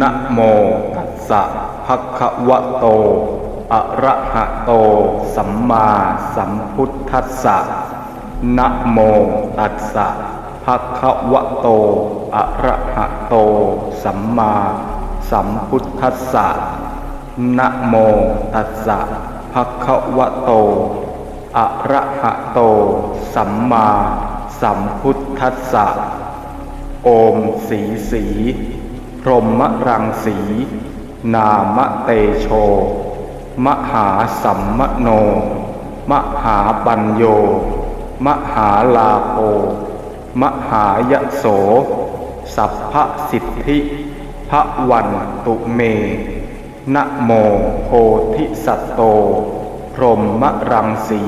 นะโมตัสสะภะคะวะโต อะระหะโต สัมมาสัมพุทธัสสะนะโมตัสสะภะคะวะโต อะระหะโต สัมมาสัมพุทธัสสะนะโมตัสสะภะคะวะโต อะระหะโต สัมมาสัมพุทธัสสะ โอมสีสี พรหมรังสี นามเตโช มหาสัมมโน มหาปัญโย มหาลาโภมหายโส สัพพสิทธิพระวันตุเม นะโมโพธิสัตโต พรหมรังสี